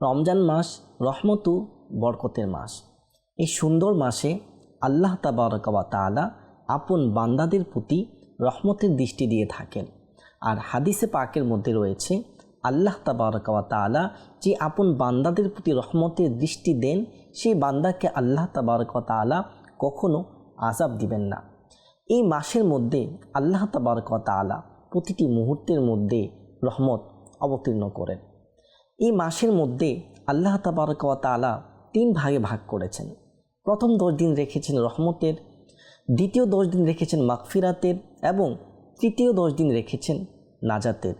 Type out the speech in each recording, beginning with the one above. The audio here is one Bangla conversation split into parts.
রমজান মাস রহমতু বরকতের মাস। এই সুন্দর মাসে আল্লাহ তাবারকাবা তালা আপন বান্দাদের প্রতি রহমতের দৃষ্টি দিয়ে থাকেন। আর হাদিসে পাকের মধ্যে রয়েছে, আল্লাহ তাবারকাবা তালা যে আপন বান্দাদের প্রতি রহমতের দৃষ্টি দেন, সেই বান্দাকে আল্লাহ তাবারকাবা তালা কখনো আজাব দিবেন না। এই মাসের মধ্যে আল্লাহ তাবারকাবা তালা প্রতিটি মুহূর্তের মধ্যে রহমত অবতীর্ণ করেন। এই মাসের মধ্যে আল্লাহ তাবারকাবা তালা তিন ভাগে ভাগ করেছেন। প্রথম দশ দিন রেখেছেন রহমতের, দ্বিতীয় দশ দিন রেখেছেন মাকফিরাতের এবং তৃতীয় দশ দিন রেখেছেন নাজাতের।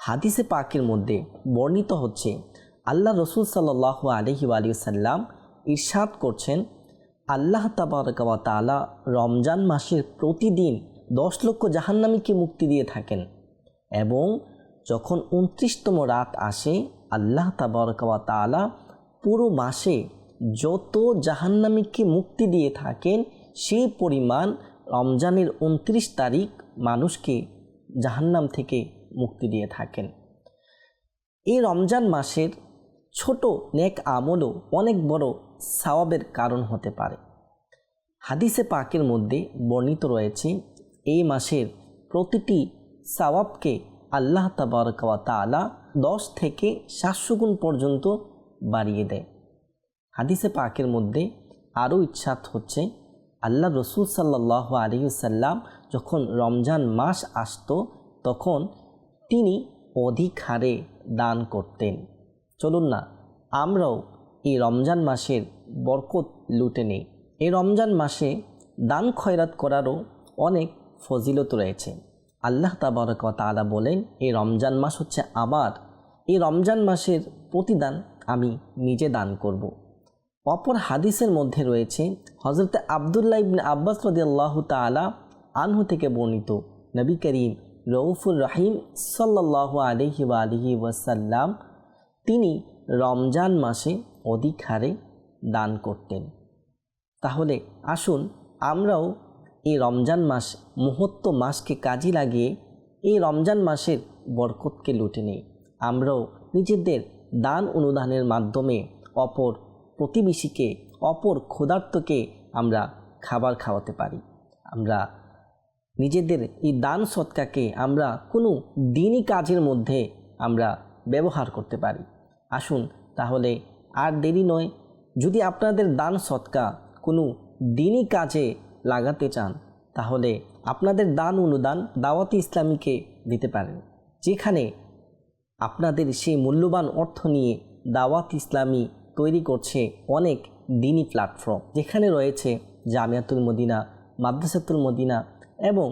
হাদিসে পাকের মধ্যে বর্ণিত হচ্ছে, আল্লাহ রসুল সাল্লাহ আলহি আলিয়াল্লাম ইরশাদ করছেন, আল্লাহ তাবারকাবা তালা রমজান মাসের প্রতিদিন দশ লক্ষ জাহান্নামীকে মুক্তি দিয়ে থাকেন এবং যখন উনত্রিশতম রাত আসে আল্লাহ তাবারকাবা তালা পুরো মাসে যত জাহান্নামীকে মুক্তি দিয়ে থাকেন, সেই পরিমাণ রমজানের উনত্রিশ তারিখ মানুষকে জাহান্নাম থেকে মুক্তি দিয়ে থাকেন। এই রমজান মাসের ছোট নেক আমলও অনেক বড় সওয়াবের কারণ হতে পারে। হাদিসে পাকের মধ্যে বর্ণিত রয়েছে, এই মাসের প্রতিটি সওয়াবকে আল্লাহ তাবারকাওয়া তালা দশ থেকে সাতশো গুণ পর্যন্ত বাড়িয়ে দেয়। হাদিসে পাকের মধ্যে আরও ইচ্ছাত হচ্ছে, আল্লাহ রসুল সাল্লাহ আলিউসাল্লাম যখন রমজান মাস আসত, তখন তিনি অধিক হারে দান করতেন। চলুন না, আমরাও এই রমজান মাসের বরকত লুটে নেই। এই রমজান মাসে দান খয়রাত করারও অনেক ফজিলত রয়েছে। আল্লাহ তাবারক তালা বলেন, এই রমজান মাস হচ্ছে আমার এই রমজান মাসের প্রতিদান আমি নিজে দান করব। অপর হাদিসের মধ্যে রয়েছে হজরত আবদুল্লাহ ইবনে আব্বাস রদি আল্লাহ তালা আনহু থেকে বর্ণিত নবী করিম রউফুর রাহিম সাল্লাহ আলহি আলহি ওয়াসাল্লাম তিনি রমজান মাসে অধিক হারে দান করতেন তাহলে আসুন আমরাও এই রমজান মাস মুহূর্ত মাসকে কাজে লাগিয়ে এই রমজান মাসের বরকতকে লুটে নিই আমরাও নিজেদের দান অনুদানের মাধ্যমে অপর প্রতিবেশীকে, অপর ক্ষুধার্তকে আমরা খাবার খাওয়াতে পারি। আমরা নিজেদের এই দান সৎকাকে আমরা কোনো দিনই কাজের মধ্যে আমরা ব্যবহার করতে পারি। আসুন তাহলে আর দেরি নয়, যদি আপনাদের দান সৎকা কোনো দিনই কাজে লাগাতে চান, তাহলে আপনাদের দান অনুদান দাওয়াতি ইসলামীকে দিতে পারেন, যেখানে আপনাদের সেই মূল্যবান অর্থ নিয়ে দাওয়াত ইসলামী তৈরি করছে অনেক দিনই প্ল্যাটফর্ম। যেখানে রয়েছে জামিয়াতুল মদিনা, মাদ্রাসাতুল মদিনা এবং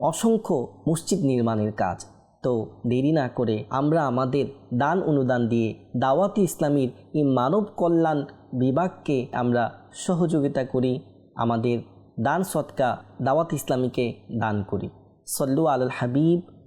অসংখ্য মসজিদ নির্মাণের কাজ। তো দেরি না করে আমরা আমাদের দান অনুদান দিয়ে দাওয়াতি ইসলামীর এই মানব কল্যাণ বিভাগকে আমরা সহযোগিতা করি, আমাদের দান সৎকা দাওয়াত ইসলামীকে দান করি। সল্লু আল হাবিব